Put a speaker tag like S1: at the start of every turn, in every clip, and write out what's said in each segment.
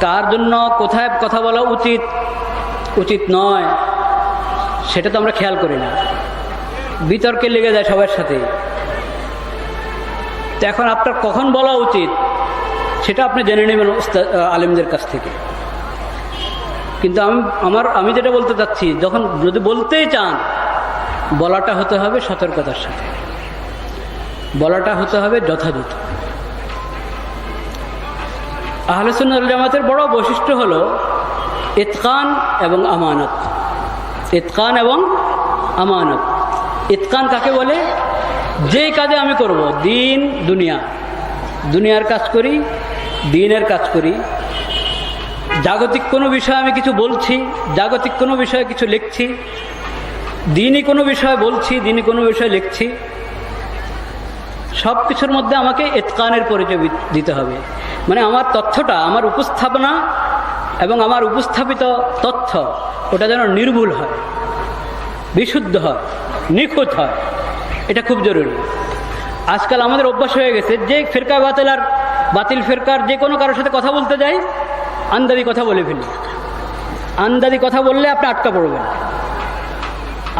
S1: কার জন্য কোথায় কথা বলা উচিত? উচিত নয়। সেটা তো আমরা খেয়াল করি না। বিতর্কে লেগে যায় সবার সাথে। তো এখন আপনার কখন বলা উচিত? সেটা আপনি জেনে নেবেন আলেমদের কাছ থেকে। কিন্তু আমি, আমার, আমি যেটা বলতে চাচ্ছি, যখন যদি বলতেই চান, বলাটা হতে হবে সতর্কতার সাথে। বলাটা হতে হবে যথাযথ। আহলেসুল জামাতের বড় বৈশিষ্ট্য হলো ইতকান এবং আমানত। ইতকান এবং আমানত। ইতকান কাকে বলে? যে কাজে আমি করব, দিন, দুনিয়া। দুনিয়ার কাজ করি, দিনের কাজ করি। জাগতিক কোনো বিষয়ে আমি কিছু বলছি, জাগতিক কোনো বিষয়ে কিছু লিখছি। দিনই কোনো বিষয় বলছি, দিনই কোনো বিষয় লিখছি। সব কিছুর মধ্যে আমাকে এতকানের পরিচয় দিতে হবে। মানে আমার তথ্যটা, আমার উপস্থাপনা এবং আমার উপস্থাপিত তথ্য, ওটা যেন নির্ভুল হয়, বিশুদ্ধ হয়, নিখুঁত হয়। এটা খুব জরুরি। আজকাল আমাদের অভ্যাস হয়ে গেছে, যে ফেরকা বাতিল আর বাতিল ফেরকার যে কোনো কারোর সাথে কথা বলতে যাই, আন্দাজি কথা বলে ফেলি। আন্দাজি কথা বললে আপনি আটকা পড়বেন।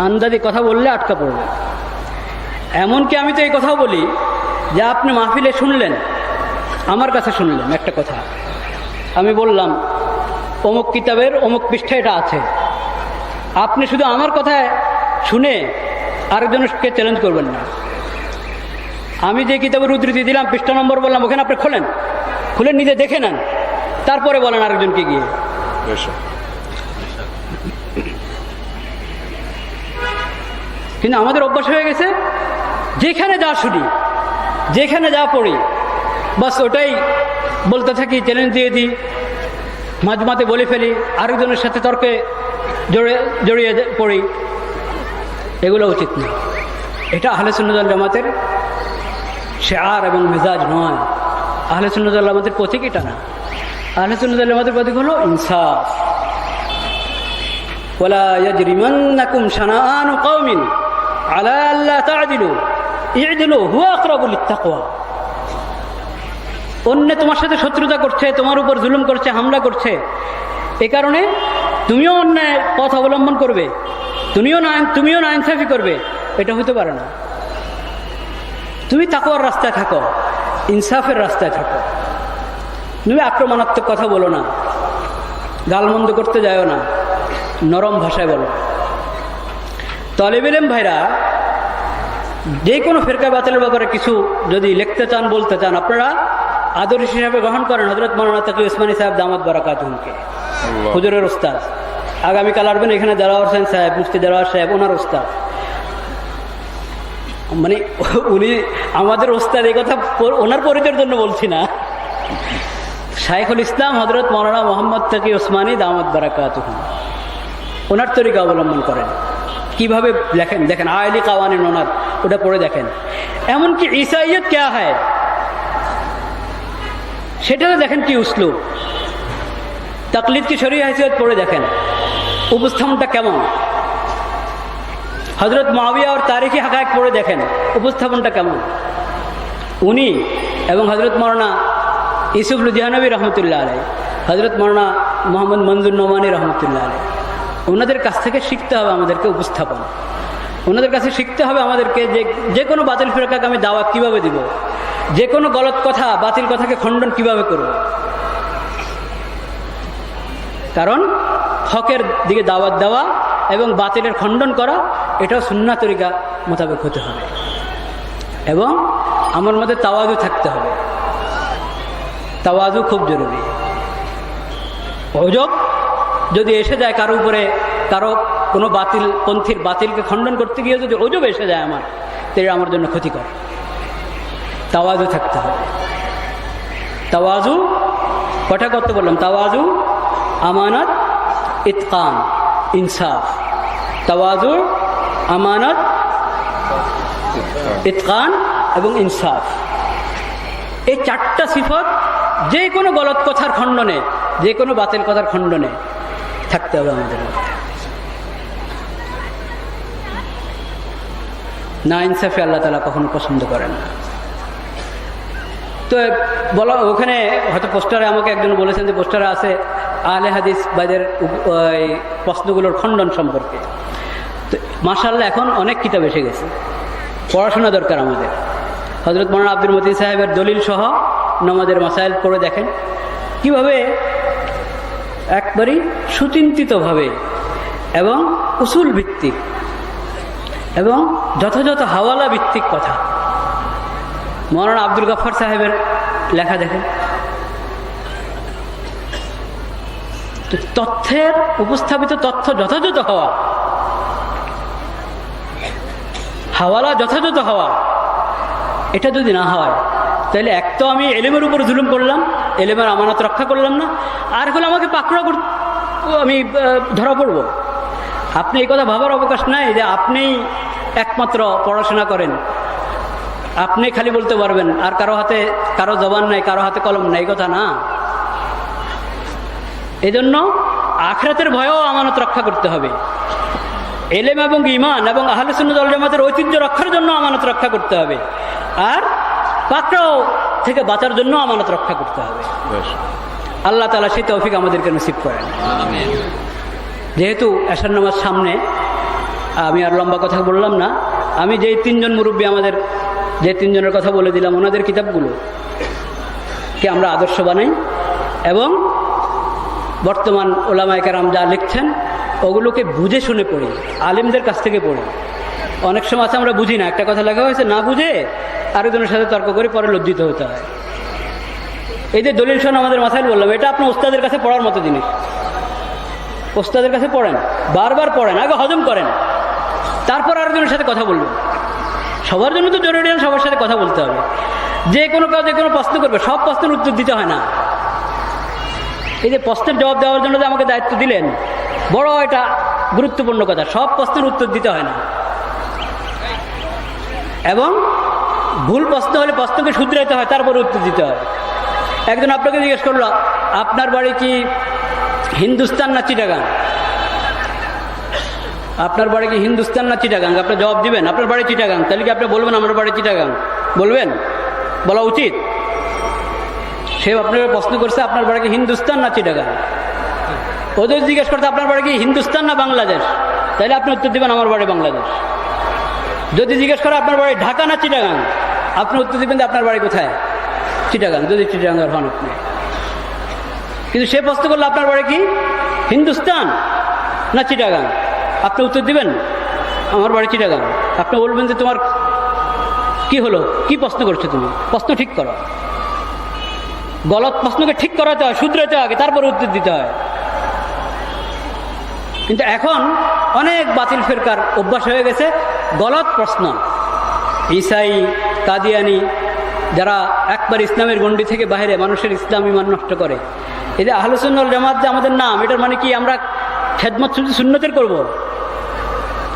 S1: আন্দাজি কথা বললে আটকা পড়বেন। এমনকি আমি তো এই কথাও বলি যে আপনি মাহফিলে শুনলেন আমার কাছে শুনলেন একটা কথা। আমি বললাম অমুক কিতাবের অমুক পৃষ্ঠা এটা আছে। আপনি শুধু আমার কথায় শুনে আরেকজনকে চ্যালেঞ্জ করবেন না। আমি যে কিতাবের উদ্ধৃতি দিলাম পৃষ্ঠা নম্বর বললাম ওখানে আপনি খোলেন। খুলে নিজে দেখে নেন। তারপরে বলেন আরেকজনকে গিয়ে। কিন্তু আমাদের অভ্যাস হয়ে গেছে যেখানে যা শুনি যেখানে যা পড়ি। বাস ওটাই বলতে থাকি চ্যালেঞ্জ দিয়ে দিই। মাঝে মাঝে বলে ফেলি, আরেকজনের সাথে তর্কে জড়িয়ে জড়িয়ে পড়ি। এগুলো উচিত না। এটা আহলে সুন্নদল জামাতের শেয়ার এবং মেজাজ নয়। আহলে সুন্নদল আমাদের প্রতীক এটা না। আহলে সুন্নদল প্রতীক হলো ইনসাফ। ওলা ইয়াজরিমান্নাকুম শানাআন কওমিন আলা আল্লাহ তা'দিলু অন্য তোমার সাথে শত্রুতা করছে, তোমার উপর জুলুম করছে, হামলা করছে। এ কারণে তুমিও অন্যায় পথ অবলম্বন করবে, তুমিও না তুমিও না ইনসাফি করবে, এটা হতে পারে না। তুমি তাকোয়ার রাস্তায় থাকো, ইনসাফের রাস্তায় থাকো। তুমি আক্রমণাত্মক কথা বলো না, গালমন্দ করতে যাও না, নরম ভাষায় বলো। তলেবিলেম ভাইরা যে কোনো ফেরকা বাতিলের ব্যাপারে কিছু যদি লিখতে চান বলতে চান আপনারা আদর্শ হিসাবে গ্রহণ করেন হজরত মৌলানা তাকি ওসমানী সাহেব দামাত বারাকাত হুমকে হুজুরের ওস্তাদ আগামীকাল আসবেন এখানে দেলাওয়ার হোসেন সাহেব মুফতি দেলাওয়ার সাহেব ওনার ওস্তাদ মানে উনি আমাদের ওস্তাদ এই কথা ওনার পরিচয়ের জন্য বলছি না। শাইখুল ইসলাম হজরত মৌলানা মোহাম্মদ তাকি ওসমানী দামাত বারাকাত ওনার তরিকা অবলম্বন করেন। কীভাবে লেখেন দেখেন আয়লি কাওয়ানিন ওনার, ওটা পড়ে দেখেন। এমনকি ঈসাইয়ত কেয়া হয়? সেটাও দেখেন কি উসলুব। তাকলিদ কি শরীর হাসিয়ত পড়ে দেখেন। উপস্থাপনটা কেমন? হজরত মাবিয়া আর তারিখি হাকায়ক পড়ে দেখেন, উপস্থাপনটা কেমন? উনি এবং হজরত মৌলানা ইসুফ লুধিয়ানবী রহমতুল্লাহ আলাই হজরত মৌলানা মোহাম্মদ মঞ্জুর নোমানি রহমতুল্লাহ আলাই ওনাদের কাছ থেকে শিখতে হবে আমাদেরকে উপস্থাপন। ওনাদের কাছে শিখতে হবে আমাদেরকে যে যে কোনো বাতিল ফেরকাকে আমি দাওয়াত কীভাবে দিব? যে কোনো গলত কথা, বাতিল কথাকে খণ্ডন কীভাবে করব? কারণ হকের দিকে দাওয়াত দেওয়া এবং বাতিলের খণ্ডন করা, এটাও সুন্না তরিকা মোতাবেক হতে হবে। এবং আমার মধ্যে তাওয়াজু থাকতে হবে। তাওয়াজু খুব জরুরি। অজব যদি এসে যায় কারও উপরে, কারও কোনো বাতিল, পন্থীর বাতিলকে খণ্ডন করতে গিয়ে যদি অজব এসে যায় আমার তাহলে আমার জন্য ক্ষতিকর। তাওয়াজু থাকতে হবে। তাওয়াজু কটা করতে বললাম? তাওয়াজু, আমানত ইতকান ইনসাফ। তাওয়াজু, আমানত ইতকান এবং ইনসাফ। এই চারটা সিফত যে কোনো গলত কথার খণ্ডনে যে কোনো বাতিল কথার খণ্ডনে থাকতে হবে আমাদের মধ্যে। না ইনসাফে আল্লাহ তালা কখনো পছন্দ করেন না। তো বলা, ওখানে হয়তো পোস্টারে আমাকে একজন বলেছেন যে পোস্টারে আছে আহলে হাদিস ওই প্রশ্নগুলোর খণ্ডন সম্পর্কে। তো মাসাল্লাহ এখন অনেক কিতাব এসে গেছে। পড়াশোনা দরকার আমাদের। হজরত মৌলানা আব্দুল মতিন সাহেবের দলিল সহ নমাজের মাসাইল পড়ে দেখেন। কীভাবে একবারই সুচিন্তিতভাবে এবং উসুল ভিত্তিক এবং যথাযথ হাওয়ালা ভিত্তিক কথা। মৌলানা আব্দুল গাফার সাহেবের লেখা দেখেন। তথ্যের উপস্থাপিত তথ্য যথাযথ হওয়া, হাওয়ালা যথাযথ হওয়া, এটা যদি না হয়, তাহলে এক তো আমি এলেমের উপর জুলুম করলাম এলেমের আমানত রক্ষা করলাম না। আর হলে আমাকে পাকড়া কর আমি ধরা পড়ব। আপনি এই কথা ভাবার অবকাশ নাই যে আপনি একমাত্র পড়াশোনা করেন। আপনি খালি বলতে পারবেন, আর কারও হাতে কারও জবান নাই, কারও হাতে কলম নাই কথা না। এজন্য আখরাতের ভয়েও আমানত রক্ষা করতে হবে। এলেম এবং ইমান এবং আহলে সুন্নাত জামাতের ঐতিহ্য রক্ষার জন্য আমানত রক্ষা করতে হবে। আর পাকড়াও থেকে বাঁচার জন্য আমানত রক্ষা করতে হবে। আল্লাহ তালা সেই তৌফিক আমাদেরকে নসিব করেন। যেহেতু এশার নামাজ সামনে আমি আর লম্বা কথা বললাম না আমি যেই তিনজন মুরব্বী আমাদের যে তিনজনের কথা বলে দিলাম ওনাদের কিতাবগুলো কে আমরা আদর্শ বানাই এবং বর্তমান ওলামাইকারাম যা লিখছেন ওগুলোকে বুঝে শুনে পড়ি আলিমদের কাছ থেকে পড়ি। অনেক সময় আছে আমরা বুঝি না। একটা কথা লেখা হয়েছে, না বুঝে আরেকজনের সাথে তর্ক করে পরে লজ্জিত হতে হয়। এই যে দলিল শোন আমাদের মাথায় বললাম এটা আপনার ওস্তাদের কাছে পড়ার মতো জিনিস। ওস্তাদের কাছে পড়েন, বারবার পড়েন, আগে হজম করেন। তারপর আরেকজনের সাথে কথা বলবেন। সবার জন্য তো জরুরি সবার সাথে কথা বলতে হবে। যে কোনো কাজ কোনো প্রশ্ন করবে, সব প্রশ্নের উত্তর দিতে হয় না। এই যে প্রশ্নের জবাব দেওয়ার জন্য যে আমাকে দায়িত্ব দিলেন, বড় এটা গুরুত্বপূর্ণ কথা, সব প্রশ্নের উত্তর দিতে হয় না। ভুল প্রশ্ন হলে প্রশ্নকে শুধরাইতে হয়, তারপরে উত্তর দিতে হয়। একজন আপনাকে জিজ্ঞেস করল, আপনার বাড়ি কি হিন্দুস্তান না চিটাগাং? আপনার বাড়ি কি হিন্দুস্তান না চিটাগাং? আপনি জবাব দিবেন, আপনার বাড়ি চিটাগাং। তাহলে কি আপনি বলবেন, আমার বাড়ি চিটাগাং? বলবেন? বলা উচিত? সে আপনাকে প্রশ্ন করছে, আপনার বাড়ি কি হিন্দুস্তান না চিটাগাং? ওদের জিজ্ঞেস করতে আপনার বাড়ি কি হিন্দুস্তান না বাংলাদেশ? তাহলে আপনি উত্তর দিবেন, আমার বাড়ি বাংলাদেশ। যদি জিজ্ঞেস করে আপনার বাড়ি ঢাকা না চিটাগাং, আপনি উত্তর দিবেন আপনার বাড়ি কোথায়? চিটাগাং, যদি চিটাগাঙ্গের হন আপনি। কিন্তু সে প্রশ্ন করল, আপনার বাড়ি কি হিন্দুস্তান না চিটাগাং? আপনি উত্তর দিবেন, আমার বাড়ি চিটাগাং। আপনি বলবেন যে, তোমার কি হলো? কি প্রশ্ন করছ তুমি? প্রশ্ন ঠিক করো। গলত প্রশ্নকে ঠিক করাতে হয় শুধরাতে হয় তারপরে উত্তর দিতে হয়। কিন্তু এখন অনেক বাতিল ফেরকার অভ্যাস হয়ে গেছে। গলত প্রশ্ন। ইসাই কাদিয়ানি যারা একবার ইসলামের গণ্ডি থেকে বাইরে মানুষের ইসলাম ইমান নষ্ট করে। এই যে জামাত যে আমাদের নাম, এটার মানে কি আমরা খেদমত শুধু সুন্নতের করব?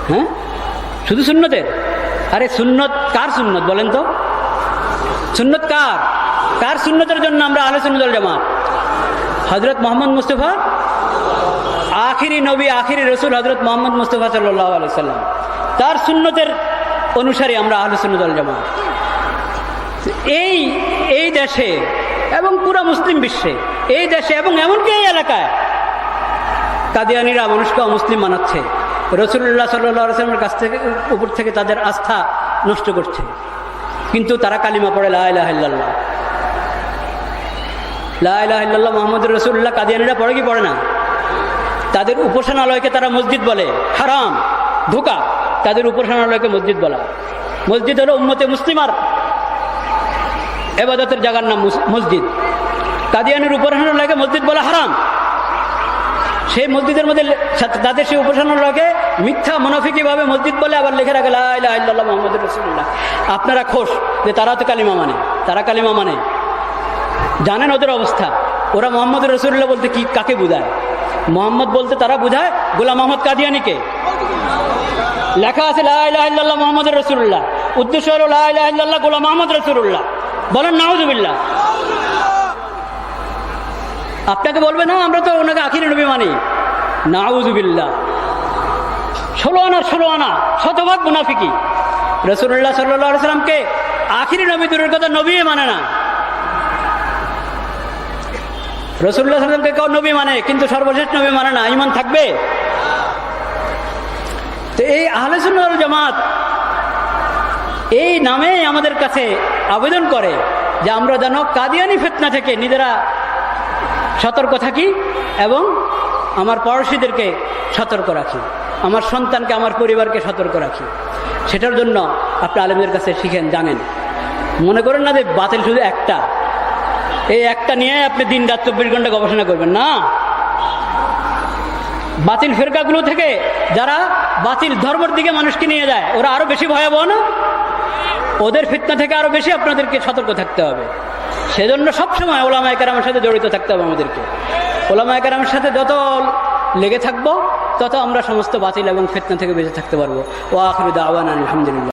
S1: হ্যাঁ? শুধু সুন্নতের? আরে সুন্নত কার সুন্নত বলেন তো? সুন্নত কার? কার সুন্নতের জন্য আমরা আহলুসুন্নল জামাত? হজরত মোহাম্মদ মুস্তফা? আখিরি নবী, আখিরি রসুল হজরত মোহাম্মদ মুস্তফা সাল্লাহ আলাইসাল্লাম তার সুন্নতের অনুসারে আমরা আহলে সুন্নতল জামাত। এই এই দেশে এবং পুরা মুসলিম বিশ্বে, এই দেশে এবং এমনকি এই এলাকায় কাদিয়ানিরা মানুষকে অমুসলিম মানাচ্ছে। রসুল্লাহ সাল্লাহ সাল্লামের কাছ থেকে, উপর থেকে তাদের আস্থা নষ্ট করছে। কিন্তু তারা কালিমা পড়ে লাহ লাহ মোহাম্মদ রসুল্লাহ কাদিয়ানিরা পড়ে কি পড়ে না? তাদের উপাসনালয়কে তারা মসজিদ বলে, হারাম, ধোকা। তাদের উপাসনালয়কে মসজিদ বলা মসজিদ হলো উম্মতে মুসলিমার এবাদতের জায়গার নাম মসজিদ। কাদিয়ানের উপাসনালয়কে মসজিদ বলা হারাম। সেই মসজিদের মধ্যে তাদের সেই উপাসনালয়কে মিথ্যা মুনাফিকিভাবে মসজিদ বলে আবার লিখে রাখে লাহ মোহাম্মদ রসুল্লাহ আপনারা খোশ যে তারা তো কালিমা মানে। তারা কালিমা মানে। জানেন ওদের অবস্থা। ওরা মোহাম্মদ রসুল্লাহ বলতে কি, কাকে বোঝায়? মোহাম্মদ বলতে তারা বোঝায় গোলাম মোহাম্মদ কাদিয়ানিকে। লেখা আছে লাহ মোহাম্মদ রসুল্লাহ উদ্দেশ্য হলো লাহ গোলাম মোহাম্মদ রসুল্লাহ বলেন, নাউজুবিল্লাহ। আপনাকে বলবে, না, আমরা তো ওনাকে আখির নবী মানি। নাউজুবিল্লাহ। ষোলো আনা ষোলো আনা, শতভাগ মুনাফিকি। রসুল্লাহ সাল্লাহ সাল্লামকে আখিরি নবী দূরের কথা নবী মানে না। রসুল্লাহ সাল্লামকে কেউ নবী মানে কিন্তু সর্বশেষ নবী মানে না। ইমান থাকবে? তো এই আহলেসুল জামাত এই নামে আমাদের কাছে আবেদন করে যে আমরা যেন কাদিয়ানি ফেতনা থেকে নিজেরা সতর্ক থাকি এবং আমার পড়োশীদেরকে সতর্ক রাখি, আমার সন্তানকে, আমার পরিবারকে সতর্ক রাখি। সেটার জন্য আপনি আলেমদের কাছে শিখেন, জানেন। মনে করেন না যে বাতিল শুধু একটা। এই একটা নিয়ে আপনি দিন রাত চব্বিশ ঘণ্টা গবেষণা করবেন? না। বাতিল ফেরকাগুলো থেকে যারা বাতিল ধর্মের দিকে মানুষকে নিয়ে যায়, ওরা আরও বেশি ভয়াবহ না? ওদের ফিতনা থেকে আরও বেশি আপনাদেরকে সতর্ক থাকতে হবে। সেজন্য সবসময় ওলামা একরামের সাথে জড়িত থাকতে হবে আমাদেরকে। ওলামা একরামের সাথে যত লেগে থাকব, তত আমরা সমস্ত বাতিল এবং ফিতনা থেকে বেঁচে থাকতে পারব। ও আখরুদ আওয়ান আলহামদুলিল্লাহ।